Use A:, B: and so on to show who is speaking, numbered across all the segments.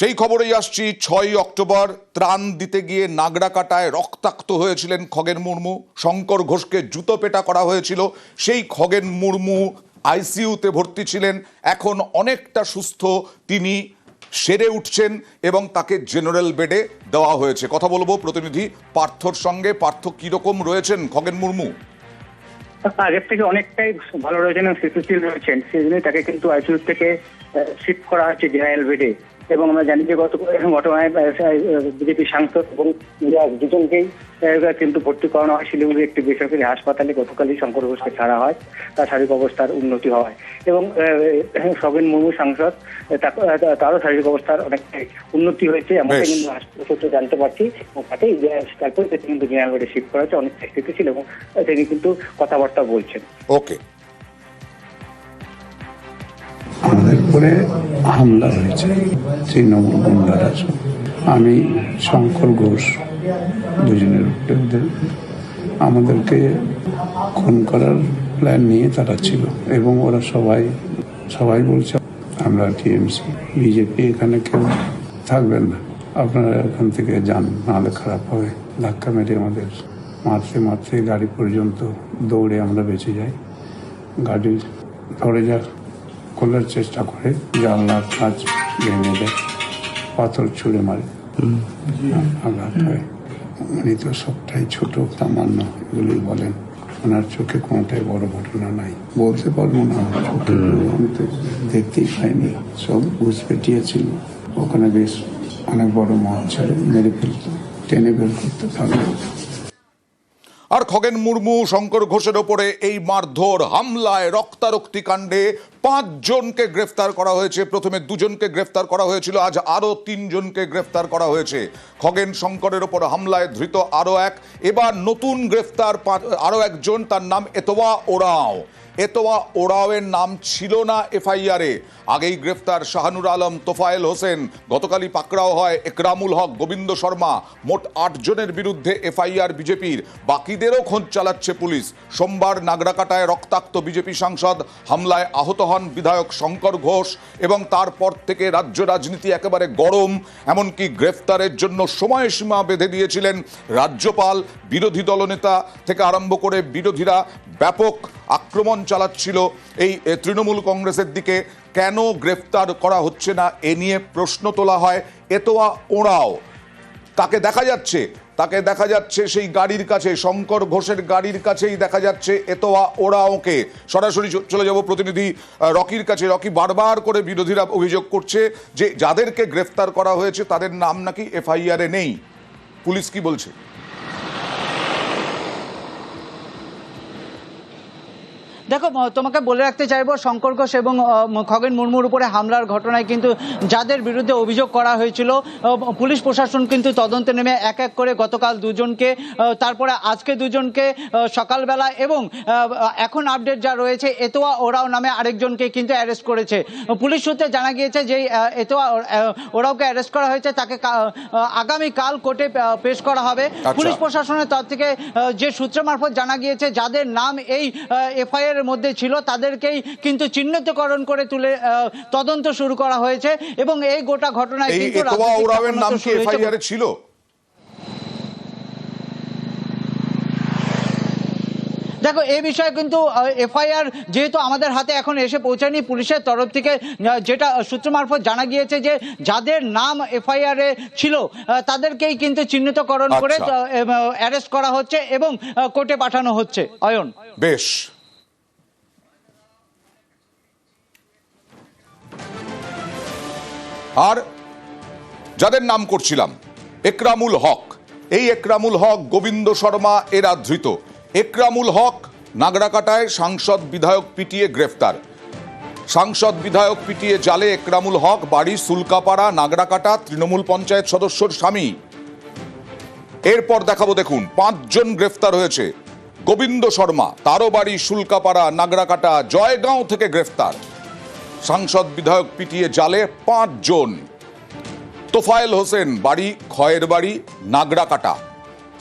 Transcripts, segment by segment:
A: সেই খবরেই আসছি ছয় অক্টোবর, ত্রাণ দিতে গিয়ে নাগড়াকাটায় রক্তাক্ত হয়েছিলেন খগেন মুর্মু। শঙ্কর ঘোষকে জুতো পেটা করা হয়েছিল। সেই খগেন মুর্মু আইসিইউতে ভর্তি ছিলেন। এখন অনেকটা সুস্থ, তিনি সেরে উঠছেন এবং তাকে জেনারেল বেডে দেওয়া হয়েছে। কথা বলব প্রতিনিধি পার্থর সঙ্গে। পার্থ, কীরকম রয়েছেন খগেন মুর্মু?
B: আগের থেকে অনেকটাই ভালো রয়েছেন স্থিতিশীল রয়েছেন। সেই তাকে কিন্তু আইসিইউ থেকে শিফট করা হচ্ছে জেনারেল বেডে। এবং আমরা জানি যে গত ঘটনায় বিজেপি সাংসদ এবং দুজনকেই কিন্তু ভর্তি করানো হয়। শিলিগুড়ির একটি বেসরকারি হাসপাতালে গতকালই শঙ্কর ঘোষকে ছাড়া হয়। তার শারীরিক অবস্থার উন্নতি হয়। এবং সবেন মুর্মু সাংসদ তারও শারীরিক অবস্থার অনেকটাই উন্নতি হয়েছে এমনটা
A: বেশ।
B: কিন্তু সূত্রে জানতে পারছি। এবং তাকেই তারপরে কিন্তু জেনারেল শিফট করা হচ্ছে অনেকটা স্থিতিশীল এবং তিনি কিন্তু কথাবার্তা বলছেন।
A: ওকে।
C: উপরে হামলা হয়েছে। তৃণমূল গুন্ডারা। আমি শঙ্কর ঘোষ দুজনের উপরে ওদের আমাদেরকে খুন করার প্ল্যান নিয়ে তারা ছিল এবং ওরা সবাই সবাই বলছে, আমরা টিএমসি বিজেপি এখানে কেউ থাকবেন না। আপনারা এখান থেকে যান, নাহলে খারাপ হবে। ধাক্কা মেরে আমাদের মারতে মারতে গাড়ি পর্যন্ত দৌড়ে আমরা বেঁচে যাই। গাড়ি ধরে যা খোলার চেষ্টা করে জানলার কাঁচ ভেঙে দেয় পাথর ছুঁড়ে মারে। আঘাত হয় উনি তো সবটাই ছোট সামান্য এগুলোই বলেন। ওনার চোখে কোনোটাই বড় ঘটনা নাই। বলতে পারব না চোখে আমি তো দেখতেই পাইনি। সব ঘুষ পেটিয়েছিল। ওখানে বেশ অনেক বড় ছিল মেরে ফেলতো টেনে বের করতে থাকতো
A: আর খগেন মুর্মু, শঙ্কর ঘোষের ওপরে এই মারধর হামলায় রক্তারক্তি কাণ্ডে পাঁচজনকে গ্রেফতার করা হয়েছে। প্রথমে দুজনকে গ্রেফতার করা হয়েছিল, আজ আরও তিনজনকে গ্রেফতার করা হয়েছে। খগেন শঙ্করের ওপর হামলায় ধৃত আরও এক, এবার নতুন গ্রেফতার আরও একজন, তার নাম এতোয়া ওরাও। এতোয়া ওরাওয়ের নাম ছিল না এফআইআরে। আগেই গ্রেফতার শাহানুর আলম, তোফায়েল হোসেন, গতকালই পাকড়াও হয় একরামুল হক, গোবিন্দ শর্মা। মোট আট জনের বিরুদ্ধে এফআইআর বিজেপির। বাকিদেরও খোঁজ চালাচ্ছে পুলিশ। সোমবার নাগরাকাটায় রক্তাক্ত বিজেপি সাংসদ হামলায় আহত হন বিধায়ক শঙ্কর ঘোষ এবং তারপর থেকে রাজ্য রাজনীতি একেবারে গরম, এমনকি গ্রেফতারের জন্য সময়সীমা বেঁধে দিয়েছিলেন রাজ্যপাল, বিরোধী দলনেতা থেকে আরম্ভ করে বিরোধীরা ব্যাপক আক্রমণ চালাচ্ছিল এই তৃণমূল কংগ্রেসের দিকে। কেন গ্রেফতার করা হচ্ছে না? এ নিয়ে প্রশ্ন তোলা হয় এতোয়া ওড়াও তাকে দেখা যাচ্ছে, তাকে দেখা যাচ্ছে সেই গাড়ির কাছে, শঙ্কর ঘোষের গাড়ির কাছেই দেখা যাচ্ছে এতোয়া ওরাওকে। সরাসরি চলে যাব প্রতিনিধি রকির কাছে। রকি বারবার করে বিরোধীরা অভিযোগ করছে যে যাদেরকে গ্রেফতার করা হয়েছে তাদের নাম নাকি এফআইআরে নেই। পুলিশ কি বলছে?
D: দেখো তোমাকে বলে রাখতে চাইব শঙ্কর ঘোষ এবং খগেন মুর্মুর উপরে হামলার ঘটনায় কিন্তু যাদের বিরুদ্ধে অভিযোগ করা হয়েছিল পুলিশ প্রশাসন কিন্তু তদন্তে নেমে এক এক করে গতকাল দুজনকে তারপরে আজকে দুজনকে সকালবেলা এবং এখন আপডেট যা রয়েছে এতোয়া ওরাও নামে আরেকজনকে কিন্তু অ্যারেস্ট করেছে পুলিশ সূত্রে জানা গিয়েছে যে এতোয়া ওরাওকে অ্যারেস্ট করা হয়েছে তাকে কা- আহ, আগামীকাল কোর্টে পেশ করা হবে
A: আচ্ছা।
D: পুলিশ প্রশাসনের তরফ থেকে যে সূত্র মারফত জানা গিয়েছে যাদের নাম এই এফআইআর এর মধ্যে ছিল তাদেরকেই কিন্তু চিহ্নিতকরণ করে তুলে তদন্ত শুরু করা হয়েছে এবং এই গোটা ঘটনায় কিন্তু
A: নাম কি। এফআইআরে ছিল
D: দেখো এই বিষয়ে কিন্তু এফআইআর যেহেতু আমাদের হাতে এখন এসে পৌঁছায়নি পুলিশের তরফ থেকে যেটা সূত্র মারফত জানা গিয়েছে যে যাদের নাম এফআইআর এ ছিল তাদেরকেই কিন্তু চিহ্নিতকরণ করে
A: আচ্ছা।
D: অ্যারেস্ট করা হচ্ছে এবং কোর্টে পাঠানো হচ্ছে অয়ন
A: বেশ আর যাদের নাম করছিলাম, একরামুল হক। এই একরামুল হক গোবিন্দ শর্মা এরা ধৃত একরামুল হক নাগরাকাটায় সাংসদ বিধায়ক পিটিয়ে গ্রেফতার। সাংসদ বিধায়ক পিটিয়ে জালে একরামুল হক, বাড়ি সুলকাপাড়া, নাগরাকাটা, তৃণমূল পঞ্চায়েত সদস্যর স্বামী। এরপর দেখাবো দেখুন, পাঁচজন গ্রেফতার হয়েছে। গোবিন্দ শর্মা, তারও বাড়ি শুল্কাপাড়া নাগরাকাটা, জয়গাঁও থেকে গ্রেফতার। সাংসদ বিধায়ক পিটিয়ে জালে পাঁচজন তোফায়েল হোসেন, বাড়ি, খয়ের বাড়ি নাগরাকাটা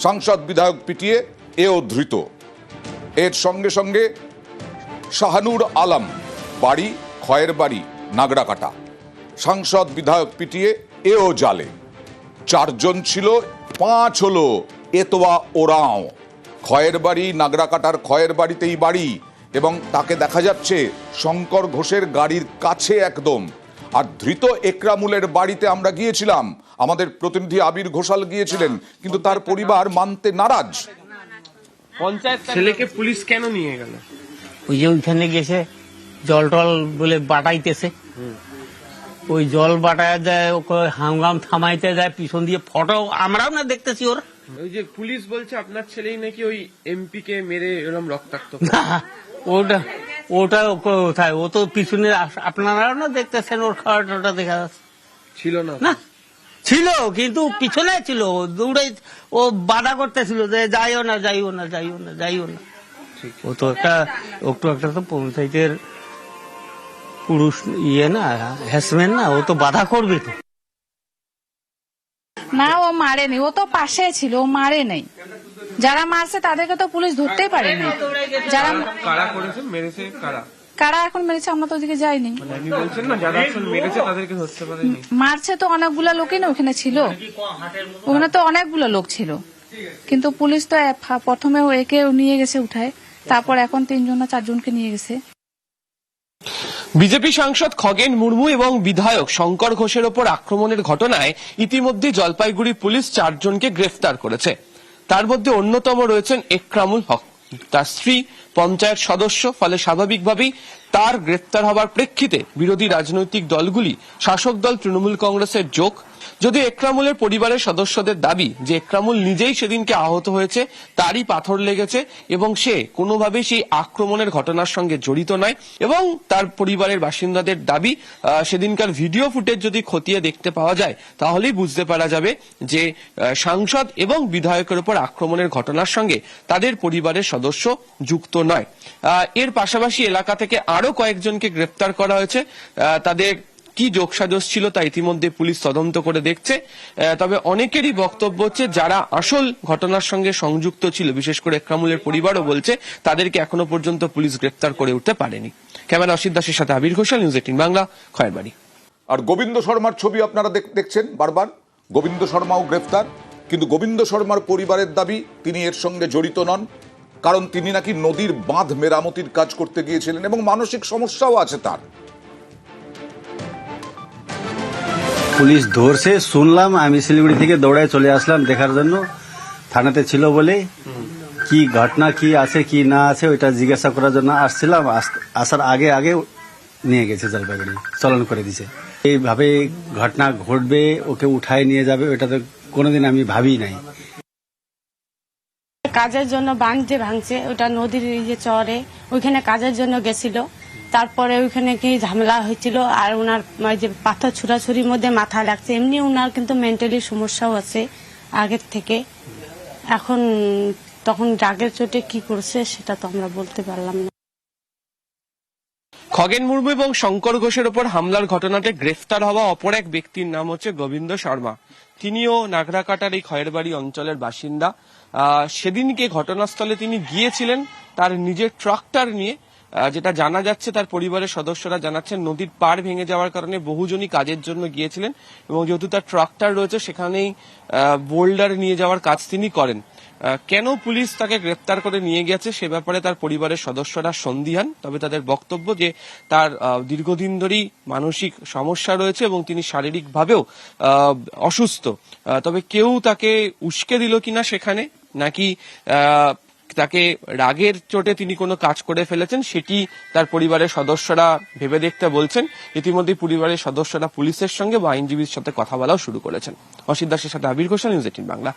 A: সাংসদ বিধায়ক পিটিয়ে এও ধৃত। এর সঙ্গে সঙ্গে শাহানুর আলম, বাড়ি, খয়ের বাড়ি নাগরাকাটা সাংসদ বিধায়ক পিটিয়ে এও জালে। চারজন ছিল, পাঁচ হলো এতোয়া ওরাও। খয়ের বাড়ি নাগরাকাটার খয়ের বাড়িতেই বাড়ি এবং তাকে দেখা যাচ্ছে শঙ্কর ঘোষের গাড়ির কাছে একদম। আর ধৃত একরামুলের বাড়িতে আমরা গিয়েছিলাম। আমাদের প্রতিনিধি আবির ঘোষাল গিয়েছিলেন কিন্তু তার পরিবার মানতে নারাজ।
E: পঞ্চায়েত ছেলেকে পুলিশ কেন নিয়ে গেল?
F: ওই যে ওইখানে গেছে জল টল বলে বাটাইতেছে। ওই জল বাটায় যায় ওকে হামগাম থামাইতে যায় পিছন দিয়ে ফটো আমরাও না দেখতেছি ওর।
E: ওই যে পুলিশ বলছে আপনার ছেলেই নাকি ওই এমপি কে মেরে এরকম রক্তাক্ত
F: ওটা ওটা কোথায়? ও তো পিছনে আপনারাও না দেখতেছেন ওর খাওয়াটা দেখা যাচ্ছে?
E: ছিল না।
F: না? ছিল কিন্তু পিছনে ছিল। দৌড়ে ও বাধা করতেছিল যে যাইও না যাইও না যাইও না যাইও না। ও তো একটা একটু একটা তো পঞ্চায়েতের পুরুষ ইয়ে না হ্যাসমেন্ট না ও তো বাধা করবে তো।
G: না ও মারেনি। ও তো পাশে ছিল ও মারে নাই। যারা মারছে তাদেরকে তো পুলিশ ধরতেই পারেনি। যারা
E: কারা করেছে? মেরেছে কারা?
G: কারা এখন মেরেছে আমরা তো ওদিকে যাইনি।
E: মানে মেরেছে
G: তো অনেকগুলা লোকই না ওখানে ছিল। ওখানে তো অনেকগুলো লোক ছিল। কিন্তু পুলিশ তো প্রথমে ও একে নিয়ে গেছে উঠায়। তারপর এখন তিনজন না চারজনকে নিয়ে গেছে।
H: বিজেপি সাংসদ খগেন মুর্মু এবং বিধায়ক শঙ্কর ঘোষের ওপর আক্রমণের ঘটনায় ইতিমধ্যে জলপাইগুড়ি পুলিশ চারজনকে গ্রেফতার করেছে। তার মধ্যে অন্যতম রয়েছেন একরামুল হক। তার স্ত্রী পঞ্চায়েত সদস্য, ফলে স্বাভাবিকভাবেই তার গ্রেফতার হবার প্রেক্ষিতে বিরোধী রাজনৈতিক দলগুলি শাসক দল তৃণমূল কংগ্রেসের যোগ। যদি একরামুলের পরিবারের সদস্যদের দাবি যে একরামুল নিজেই সেদিনকে আহত হয়েছে, তারই পাথর লেগেছে এবং সে কোনোভাবেই সেই আক্রমণের ঘটনার সঙ্গে জড়িত নয় এবং তার পরিবারের বাসিন্দাদের দাবি সেদিনকার ভিডিও ফুটেজ যদি খতিয়ে দেখতে পাওয়া যায়, তাহলেই বুঝতে পারা যাবে যে সাংসদ এবং বিধায়কের উপর আক্রমণের ঘটনার সঙ্গে তাদের পরিবারের সদস্য যুক্ত নয়। এর পাশাপাশি এলাকা থেকে আরও কয়েকজনকে গ্রেপ্তার করা হয়েছে। তাদের কি যোগসাজশ ছিল তা ইতিমধ্যে পুলিশ তদন্ত করে দেখছে। তবে অনেকেরই বক্তব্য হচ্ছে, যারা আসল ঘটনার সঙ্গে সংযুক্ত ছিল, বিশেষ করে একরামুলের পরিবারও বলছে, তাদেরকে এখনও পর্যন্ত পুলিশ গ্রেপ্তার করে উঠতে পারেনি। ক্যামেরা অসিত দাসের সাথে আবির ঘোষাল, নিউজ এইটিন বাংলা, খয়েরবাড়ি।
A: আর গোবিন্দ শর্মার ছবি আপনারা দেখছেন বারবার। গোবিন্দ শর্মাও গ্রেফতার কিন্তু গোবিন্দ শর্মার পরিবারের দাবি তিনি এর সঙ্গে জড়িত নন। কারণ তিনি নাকি নদীর বাঁধ মেরামতির কাজ করতে গিয়েছিলেন এবং মানসিক সমস্যাও আছে তার।
I: পুলিশ ধরছে, শুনলাম, আমি শিলিগুড়ি থেকে দৌড়ায় চলে আসলাম দেখার জন্য। থানাতে ছিল বলে কি ঘটনা, কি আছে, কি না আছে, ওইটা জিজ্ঞাসা করার জন্য আসছিলাম। আস- আসার আগে আগে নিয়ে গেছে জলপাইগুড়ি, চলন করে দিছে। এইভাবে ঘটনা ঘটবে, ওকে উঠায় নিয়ে যাবে, ওইটা তো কোনোদিন আমি ভাবি নাই।
J: কাজের জন্য ভাঙছে ভাঙছে, ওটা নদীর ইয়ে চরে, ওইখানে কাজের জন্য গেছিল। তারপরে ওইখানে কি ঝামেলা হয়েছিল, আর ওনার যে পাথর ছুড়াছুরির মধ্যে মাথা লাগছে। এমনি ওনার কিন্তু মেন্টালি সমস্যাও আছে আগের থেকে। এখন তখন রাগের চোটে কি করছে, সেটা তো আমরা বলতে পারলাম না।
H: খগেন মুর্মু এবং শঙ্কর ঘোষের ওপর হামলার ঘটনাতে গ্রেফতার হওয়া অপর এক ব্যক্তির নাম হচ্ছে গোবিন্দ শর্মা। তিনিও নাগরাকাটার এই খয়েরবাড়ি অঞ্চলের বাসিন্দা। সেদিনকে ঘটনাস্থলে তিনি গিয়েছিলেন, তার নিজের ট্রাক্টর নিয়ে যেটা জানা যাচ্ছে তার পরিবারের সদস্যরা জানাচ্ছেন, নদীর পাড় ভেঙে যাওয়ার কারণে বহুজনই কাজের জন্য গিয়েছিলেন এবং যেহেতু তার ট্রাক্টর রয়েছে, সেখানেই বোল্ডার নিয়ে যাওয়ার কাজ তিনি করেন। কেন পুলিশ তাকে গ্রেপ্তার করে নিয়ে গেছে সে ব্যাপারে তার পরিবারের সদস্যরা সন্দিহান তবে তাদের বক্তব্য যে তার দীর্ঘদিন ধরেই মানসিক সমস্যা রয়েছে এবং তিনি শারীরিকভাবেও অসুস্থ। তবে কেউ তাকে উস্কে দিল কিনা সেখানে, নাকি তাকে রাগের চোটে তিনি কোনো কাজ করে ফেলেছেন, সেটি তার পরিবারের সদস্যরা ভেবে দেখতে বলছেন। ইতিমধ্যে পরিবারের সদস্যরা পুলিশের সঙ্গে বা আইনজীবীর সাথে কথা বলাও শুরু করেছেন। অসিত দাসের সাথে আবির ঘোষাল, নিউজ এইটিন বাংলা।